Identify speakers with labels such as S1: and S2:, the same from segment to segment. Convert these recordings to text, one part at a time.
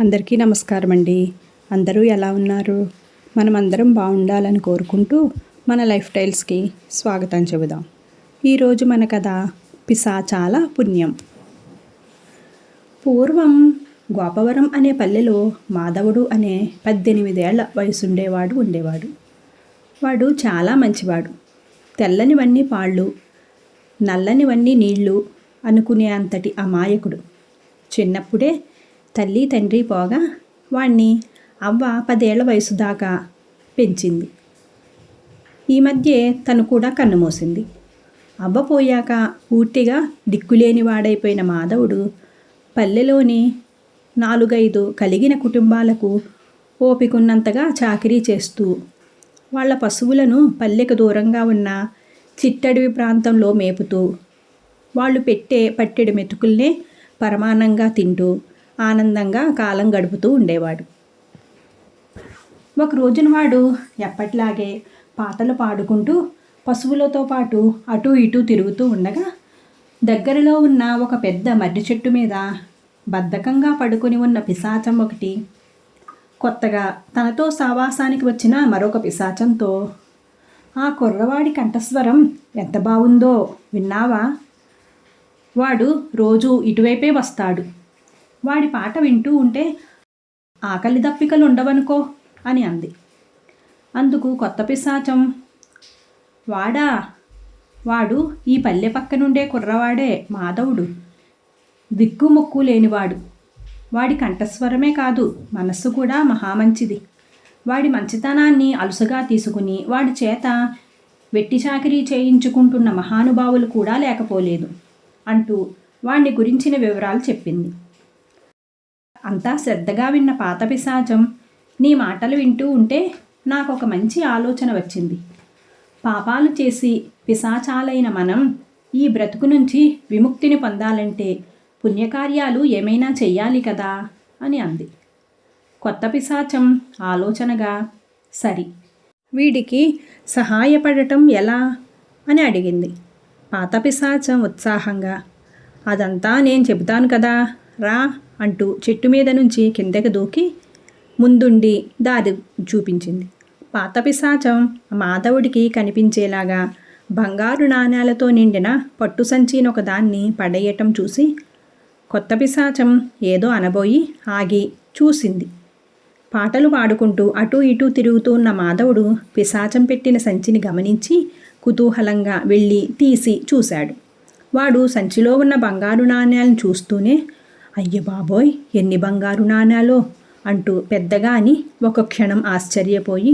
S1: అందరికీ నమస్కారం అండి అందరూ ఎలా ఉన్నారు? మనమందరం బాగుండాలని కోరుకుంటూ మన లైఫ్ స్టైల్స్కి స్వాగతం చెబుదాం. ఈరోజు మన కథ పిశాచాల పుణ్యం. పూర్వం గోపవరం అనే పల్లెలో మాధవుడు అనే పద్దెనిమిదేళ్ళ వయసుండేవాడు ఉండేవాడు. వాడు చాలా మంచివాడు. తెల్లనివన్నీ పాళ్ళు నల్లనివన్నీ నీళ్ళు అనుకునే అంతటి అమాయకుడు. చిన్నప్పుడే తల్లి తండ్రి పోగా వాణ్ణి అవ్వ పదేళ్ళ వయసు దాకా పెంచింది. ఈ మధ్య తను కూడా కన్నుమూసింది అవ్వ పోయాక పూర్తిగా దిక్కులేని వాడైపోయిన మాధవుడు పల్లెలోని నాలుగైదు కలిగిన కుటుంబాలకు ఓపికున్నంతగా చాకరీ చేస్తూ వాళ్ళ పశువులను పల్లెకు దూరంగా ఉన్న చిట్టడవి ప్రాంతంలో మేపుతూ వాళ్ళు పెట్టే పట్టెడు మెతుకుల్నే పరమానంగా తింటూ ఆనందంగా కాలం గడుపుతూ ఉండేవాడు. ఒక రోజున వాడు ఎప్పటిలాగే పాటలు పాడుకుంటూ పశువులతో పాటు అటు ఇటు తిరుగుతూ ఉండగా దగ్గరలో ఉన్న ఒక పెద్ద మర్రి చెట్టు మీద బద్ధకంగా పడుకొని ఉన్న పిశాచం ఒకటి కొత్తగా తనతో సావాసానికి వచ్చిన మరొక పిశాచంతో ఆ కుర్రవాడి కంఠస్వరం ఎంత బాగుందో విన్నావా? వాడు రోజు ఇటువైపే వస్తాడు. వాడి పాట వింటూ ఉంటే ఆకలి దప్పికలు ఉండవనుకో అని అంది. అందుకు కొత్త పిశాచం వాడా వాడు ఈ పల్లె పక్కనుండే కుర్రవాడే మాధవుడు. దిక్కు మొక్కు లేనివాడు. వాడి కంఠస్వరమే కాదు మనస్సు కూడా మహామంచిది. వాడి మంచితనాన్ని అలుసుగా తీసుకుని వాడి చేత వెట్టి చాకరీ చేయించుకుంటున్న మహానుభావులు కూడా లేకపోలేదు అంటూ వాణ్ణి గురించిన వివరాలు చెప్పింది. అంతా శ్రద్ధగా విన్న పాత పిశాచం. నీ మాటలు వింటూ ఉంటే నాకు ఒక మంచి ఆలోచన వచ్చింది. పాపాలు చేసి పిశాచాలైన మనం ఈ బ్రతుకు నుంచి విముక్తిని పొందాలంటే పుణ్యకార్యాలు ఏమైనా చెయ్యాలి కదా? అని అంది. కొత్త పిశాచం ఆలోచనగా సరి వీడికి సహాయపడటం ఎలా అని అడిగింది. పాత పిశాచం ఉత్సాహంగా అదంతా నేను చెబుతాను కదా. రా అంటూ చెట్టు మీద నుంచి కిందకి దూకి ముందుండి దారి చూపించింది. పాత పిశాచం మాధవుడికి కనిపించేలాగా బంగారు నాణ్యాలతో నిండిన పట్టు సంచిని ఒకదాన్ని పడేయటం చూసి కొత్త పిశాచం ఏదో అనబోయి ఆగి చూసింది. పాటలు పాడుకుంటూ అటూ ఇటూ తిరుగుతూ ఉన్న మాధవుడు పిశాచం పెట్టిన సంచిని గమనించి కుతూహలంగా వెళ్ళి తీసి చూశాడు. వాడు సంచిలో ఉన్న బంగారు నాణ్యాలను చూస్తూనే అయ్య బాబోయ్ ఎన్ని బంగారు నాణాలో అంటూ పెద్దగా అని ఒక క్షణం ఆశ్చర్యపోయి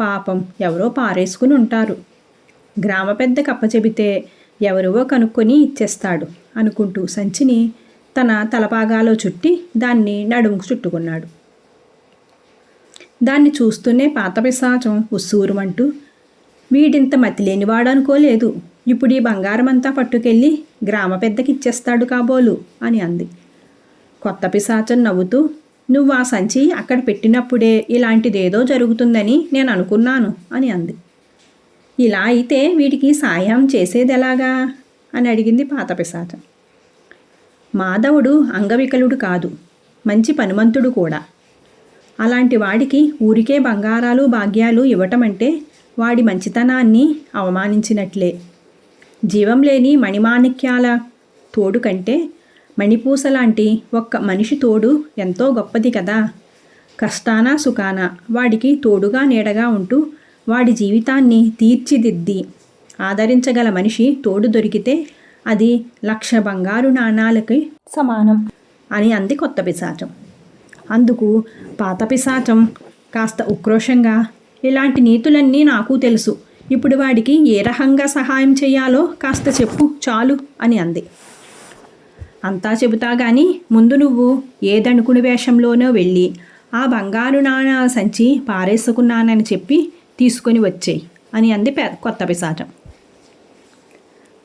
S1: పాపం ఎవరో పారేసుకుని ఉంటారు. గ్రామ పెద్ద కప్ప చెబితే ఎవరివో కనుక్కొని ఇచ్చేస్తాడు అనుకుంటూ సంచిని తన తలపాగాలో చుట్టి దాన్ని నడుముకు చుట్టుకున్నాడు. దాన్ని చూస్తూనే పాత పిశాచం ఉస్సూరుమంటూ వీడింత మతిలేనివాడు అనుకోలేదు ఇప్పుడు ఈ బంగారం అంతా పట్టుకెళ్ళి గ్రామ పెద్దకి ఇచ్చేస్తాడు కాబోలు అని అంది. కొత్త పిశాచం నవ్వుతూ నువ్వు ఆ సంచి అక్కడ పెట్టినప్పుడే ఇలాంటిదేదో జరుగుతుందని నేను అనుకున్నాను అని అంది. ఇలా అయితే వీటికి సాయం చేసేది ఎలాగా అని అడిగింది పాత పిశాచం. మాధవుడు అంగవికలుడు కాదు మంచి పనిమంతుడు కూడా. అలాంటి వాడికి ఊరికే బంగారాలు భాగ్యాలు ఇవ్వటం అంటే వాడి మంచితనాన్ని అవమానించినట్లే. జీవం లేని మణిమాణిక్యాల తోడు కంటే మణిపూస లాంటి ఒక్క మనిషి తోడు ఎంతో గొప్పది కదా. కష్టాన సుఖాన? వాడికి తోడుగా నీడగా ఉంటూ వాడి జీవితాన్ని తీర్చిదిద్ది. ఆదరించగల మనిషి తోడు దొరికితే అది లక్ష బంగారు నాణాలకి సమానం అని అంది కొత్త పిశాచం. అందుకు పాత పిశాచం కాస్త ఉక్రోషంగా ఇలాంటి నీతులన్నీ నాకు తెలుసు. ఇప్పుడు వాడికి ఏ రకంగా సహాయం చేయాలో కాస్త చెప్పు చాలు అని అంది. అంతా చెబుతా గాని ముందు నువ్వు ఏదనుకుని వేషంలోనో వెళ్ళి ఆ బంగారు నాణాల సంచి పారేసుకున్నానని చెప్పి తీసుకొని వచ్చేయి అని అంది పే కొత్త పిశాచం.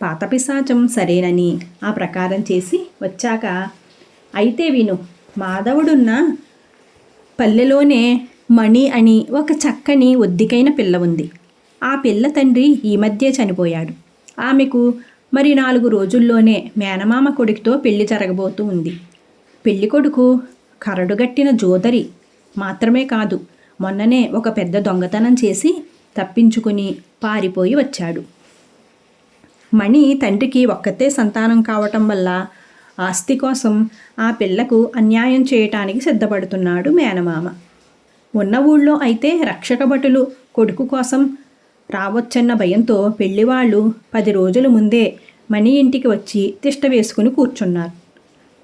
S1: పాత పిశాచం సరేనని ఆ ప్రకారం చేసి వచ్చాక అయితే విను మాధవుడున్న పల్లెలోనే మణి అని ఒక చక్కని ఒద్దికైన పిల్ల ఉంది. ఆ పిల్ల తండ్రి ఈ మధ్య చనిపోయాడు. ఆమెకు మరి నాలుగు రోజుల్లోనే మేనమామ కొడుకుతో పెళ్ళి జరగబోతూ ఉంది. పెళ్ళి కొడుకు కరడుగట్టిన జోదరి మాత్రమే కాదు మొన్ననే ఒక పెద్ద దొంగతనం చేసి తప్పించుకుని పారిపోయి వచ్చాడు. మణి తండ్రికి ఒక్కతే సంతానం కావటం వల్ల ఆస్తి కోసం ఆ పిల్లకు అన్యాయం చేయటానికి సిద్ధపడుతున్నాడు మేనమామ. ఉన్న ఊళ్ళో అయితే రక్షక భటులు కొడుకు కోసం రావచ్చన్న భయంతో పెళ్ళివాళ్ళు పది రోజుల ముందే మణి ఇంటికి వచ్చి తిష్ట వేసుకుని కూర్చున్నారు.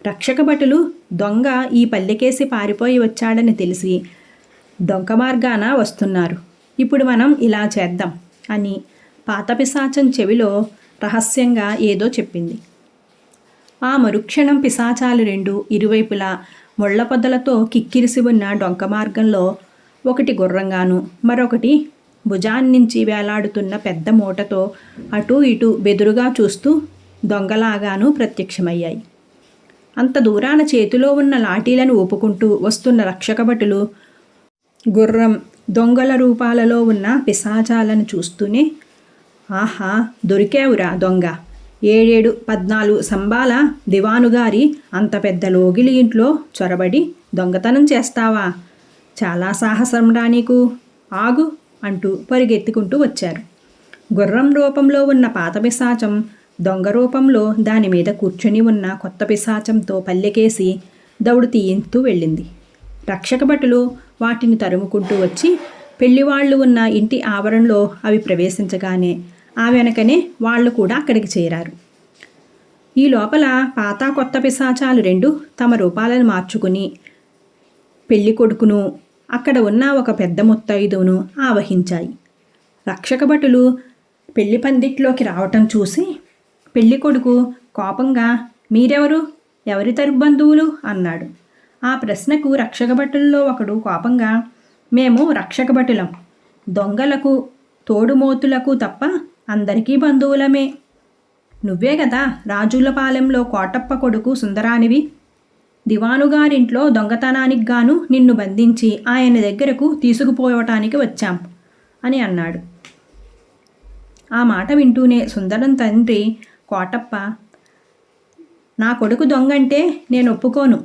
S1: రక్షక భటులు దొంగ ఈ పల్లెకేసి పారిపోయి వచ్చాడని తెలిసి దొంగ మార్గాన వస్తున్నారు. ఇప్పుడు మనం ఇలా చేద్దాం అని పాతపిశాచం చెవిలో రహస్యంగా ఏదో చెప్పింది. ఆ మరుక్షణం పిశాచాలు రెండు ఇరువైపులా ముళ్ళపొదలతో కిక్కిరిసి ఉన్న డొంక మార్గంలో ఒకటి గుర్రంగాను మరొకటి భుజాన్నించి వేలాడుతున్న పెద్ద మూటతో అటూ ఇటూ బెదురుగా చూస్తూ దొంగలాగాను ప్రత్యక్షమయ్యాయి. అంత దూరాన చేతిలో ఉన్న లాఠీలను ఊపుకుంటూ వస్తున్న రక్షకభటులు గుర్రం దొంగల రూపాలలో ఉన్న పిశాచాలను చూస్తూనే ఆహా దొరికావురా దొంగ. ఏడేడు పద్నాలుగు సంబాల దివానుగారి అంత పెద్ద లోగిలి ఇంట్లో చొరబడి దొంగతనం చేస్తావా? చాలా సాహసం రా నీకు. ఆగు. అంటూ పరిగెత్తుకుంటూ వచ్చారు. గుర్రం రూపంలో ఉన్న పాత పిశాచం దొంగ రూపంలో దాని మీద కూర్చొని ఉన్న కొత్త పిశాచంతో పల్లెకేసి దౌడు తీయింతూ వెళ్ళింది. రక్షక భటులు వాటిని తరుముకుంటూ వచ్చి పెళ్ళివాళ్ళు ఉన్న ఇంటి ఆవరణలో అవి ప్రవేశించగానే ఆ వెనకనే వాళ్ళు కూడా అక్కడికి చేరారు. ఈ లోపల పాత కొత్త పిశాచాలు రెండు తమ రూపాలను మార్చుకుని పెళ్ళి కొడుకును అక్కడ ఉన్న ఒక పెద్ద ముత్తైదువును ఆవహించాయి. రక్షక భటులు పెళ్ళి పందిట్లోకి రావటం చూసి పెళ్ళి కొడుకు కోపంగా మీరెవరు? ఎవరి తరపు బంధువులు? అన్నాడు. ఆ ప్రశ్నకు రక్షక భటుల్లో ఒకడు కోపంగా మేము రక్షక భటులం. దొంగలకు తోడుమోతులకు తప్ప అందరికీ బంధువులమే. నువ్వే కదా రాజులపాలెంలో కోటప్ప కొడుకు సుందరానివి. దివానుగారింట్లో దొంగతనానికి గాను నిన్ను బంధించి ఆయన దగ్గరకు తీసుకుపోవటానికి వచ్చాం అని అన్నాడు. ఆ మాట వింటూనే సుందరం తండ్రి కోటప్ప నా కొడుకు దొంగంటే నేను ఒప్పుకోను.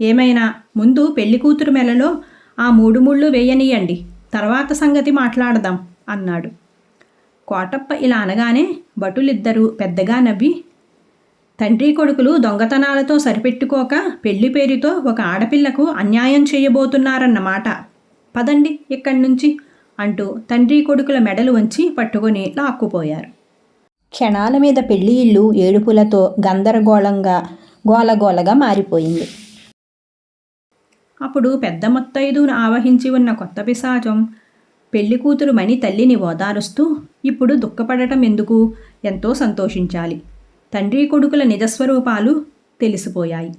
S1: ఏమైనా ముందు పెళ్ళి కూతురు మెలలో ఆ మూడు ముళ్ళు వేయనీయండి తర్వాత సంగతి మాట్లాడదాం అన్నాడు. కోటప్ప ఇలా అనగానే భటులిద్దరూ పెద్దగా నవ్వి తండ్రి కొడుకులు దొంగతనాలతో సరిపెట్టుకోక పెళ్ళి పేరుతో ఒక ఆడపిల్లకు అన్యాయం చేయబోతున్నారన్నమాట. పదండి ఇక్కడి నుంచి అంటూ తండ్రి కొడుకుల మెడలు వంచి పట్టుకొని లాక్కుపోయారు. క్షణాల మీద పెళ్ళి ఇల్లు ఏడుపులతో గందరగోళంగా గోలగోలగా మారిపోయింది. అప్పుడు పెద్ద మొత్తైదును ఆవహించి ఉన్న కొత్త పిశాచం పెళ్ళి కూతురు మణి తల్లిని ఓదారుస్తూ ఇప్పుడు దుఃఖపడటం ఎందుకు? ఎంతో సంతోషించాలి. తండ్రి కొడుకుల నిజస్వరూపాలు తెలిసిపోయాయి.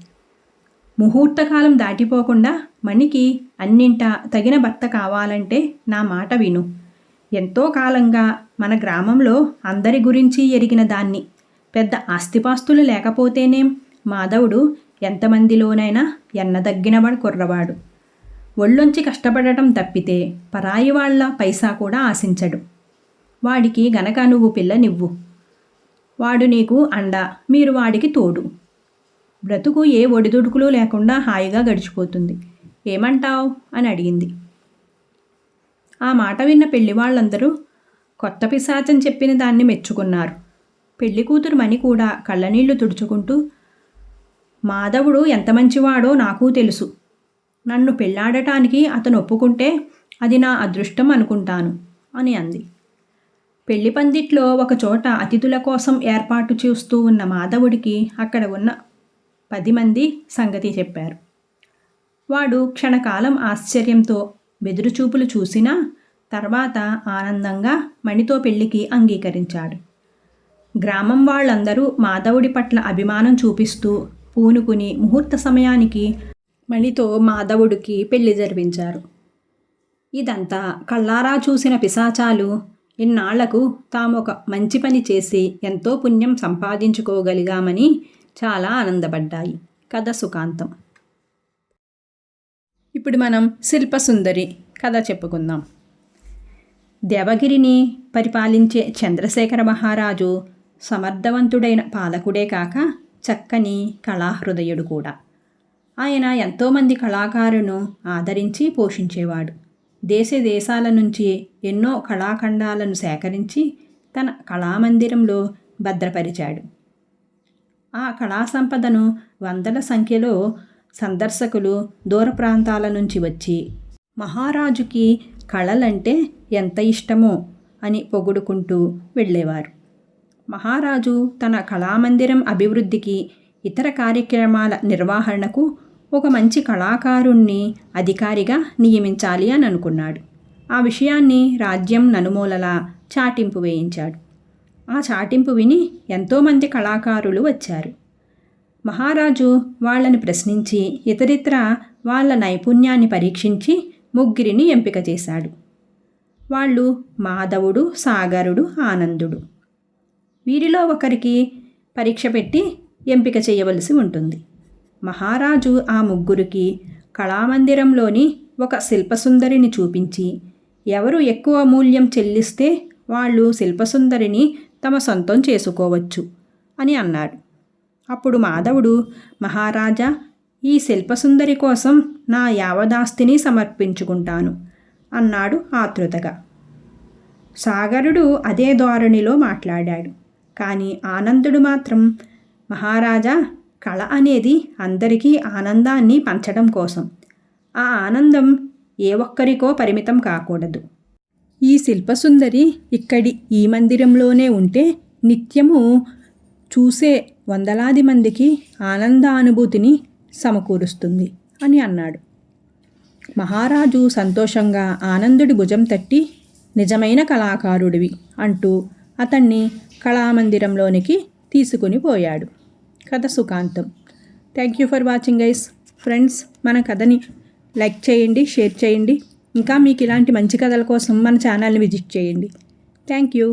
S1: ముహూర్తకాలం దాటిపోకుండా మణికి అన్నింట తగిన భర్త కావాలంటే నా మాట విను. ఎంతో కాలంగా మన గ్రామంలో అందరి గురించి ఎరిగిన దాన్ని పెద్ద ఆస్తిపాస్తులు లేకపోతేనేం మాధవుడు ఎంతమందిలోనైనా ఎన్నదగ్గినవాడు కుర్రవాడు. ఒళ్ళొంచి కష్టపడటం తప్పితే పరాయి వాళ్ళ పైసా కూడా ఆశించడు. వాడికి గనక నువ్వు పిల్లనివ్వు. వాడు నీకు అండ మీరు వాడికి తోడు. బ్రతుకు ఏ ఒడిదుడుకులు లేకుండా హాయిగా గడిచిపోతుంది. ఏమంటావ్? అని అడిగింది. ఆ మాట విన్న పెళ్ళి వాళ్ళందరూ కొత్త పిశాచం చెప్పిన దాన్ని మెచ్చుకున్నారు. పెళ్ళి కూతురు మణి కూడా కళ్ళనీళ్ళు తుడుచుకుంటూ మాధవుడు ఎంత మంచివాడో నాకు తెలుసు. నన్ను పెళ్ళాడటానికి అతను ఒప్పుకుంటే అది నా అదృష్టం అనుకుంటాను అని అంది. పెళ్ళి పందిట్లో ఒకచోట అతిథుల కోసం ఏర్పాటు చేస్తూ ఉన్న మాధవుడికి అక్కడ ఉన్న పది మంది సంగతి చెప్పారు. వాడు క్షణకాలం ఆశ్చర్యంతో బెదురుచూపులు చూసినా తర్వాత ఆనందంగా మణితో పెళ్ళికి అంగీకరించాడు. గ్రామం వాళ్ళందరూ మాధవుడి పట్ల అభిమానం చూపిస్తూ పూనుకుని ముహూర్త సమయానికి మణితో మాధవుడికి పెళ్ళి జరిపించారు. ఇదంతా కళ్ళారా చూసిన పిశాచాలు ఇన్నాళ్ళకు తాము ఒక మంచి పని చేసి ఎంతో పుణ్యం సంపాదించుకోగలిగామని చాలా ఆనందపడ్డాయి. కథ సుఖాంతం. ఇప్పుడు మనం శిల్పసుందరి కథ చెప్పుకుందాం. దేవగిరిని పరిపాలించే చంద్రశేఖర మహారాజు సమర్థవంతుడైన పాలకుడే కాక చక్కని కళాహృదయుడు కూడా. ఆయన ఎంతోమంది కళాకారులను ఆదరించి పోషించేవాడు. దేశ దేశాల నుంచి ఎన్నో కళాఖండాలను సేకరించి తన కళామందిరంలో భద్రపరిచాడు. ఆ కళా సంపదను వందల సంఖ్యలో సందర్శకులు దూర ప్రాంతాల నుంచి వచ్చి మహారాజుకి కళలంటే ఎంత ఇష్టమో అని పొగుడుకుంటూ వెళ్ళేవారు. మహారాజు తన కళామందిరం అభివృద్ధికి ఇతర కార్యక్రమాల నిర్వహణకు ఒక మంచి కళాకారుణ్ణి అధికారిగా నియమించాలి అని అనుకున్నాడు. ఆ విషయాన్ని రాజ్యం నలుమూలలా చాటింపు వేయించాడు. ఆ చాటింపు విని ఎంతోమంది కళాకారులు వచ్చారు. మహారాజు వాళ్ళని ప్రశ్నించి ఇతరితర వాళ్ళ నైపుణ్యాన్ని పరీక్షించి ముగ్గురిని ఎంపిక చేశాడు. వాళ్ళు మాధవుడు సాగరుడు ఆనందుడు. వీరిలో ఒకరికి పరీక్ష పెట్టి ఎంపిక చేయవలసి ఉంటుంది. మహారాజు ఆ ముగ్గురికి కళామందిరంలోని ఒక శిల్పసుందరిని చూపించి ఎవరు ఎక్కువ మూల్యం చెల్లిస్తే వాళ్ళు శిల్పసుందరిని తమ సొంతం చేసుకోవచ్చు అని అన్నాడు. అప్పుడు మాధవుడు మహారాజా ఈ శిల్పసుందరి కోసం నా యావదాస్తిని సమర్పించుకుంటాను అన్నాడు ఆతృతగా. సాగరుడు అదే ధోరణిలో మాట్లాడాడు. కానీ ఆనందుడు మాత్రం మహారాజా కళ అనేది అందరికీ ఆనందాన్ని పంచడం కోసం. ఆ ఆనందం ఏ ఒక్కరికో పరిమితం కాకూడదు. ఈ శిల్పసుందరి ఇక్కడి ఈ మందిరంలోనే ఉంటే నిత్యము చూసే వందలాది మందికి ఆనందానుభూతిని సమకూరుస్తుంది అని అన్నాడు. మహారాజు సంతోషంగా ఆనందుడి భుజం తట్టి నిజమైన కళాకారుడివి అంటూ అతన్ని కళామందిరంలోనికి తీసుకుని పోయాడు. కథ సుఖాంతం. Thank you for watching guys friends మన కథని లైక్ చేయండి షేర్ చేయండి. ఇంకా మీకు ఇలాంటి మంచి కథల కోసం మన ఛానల్ని విజిట్ చేయండి. Thank you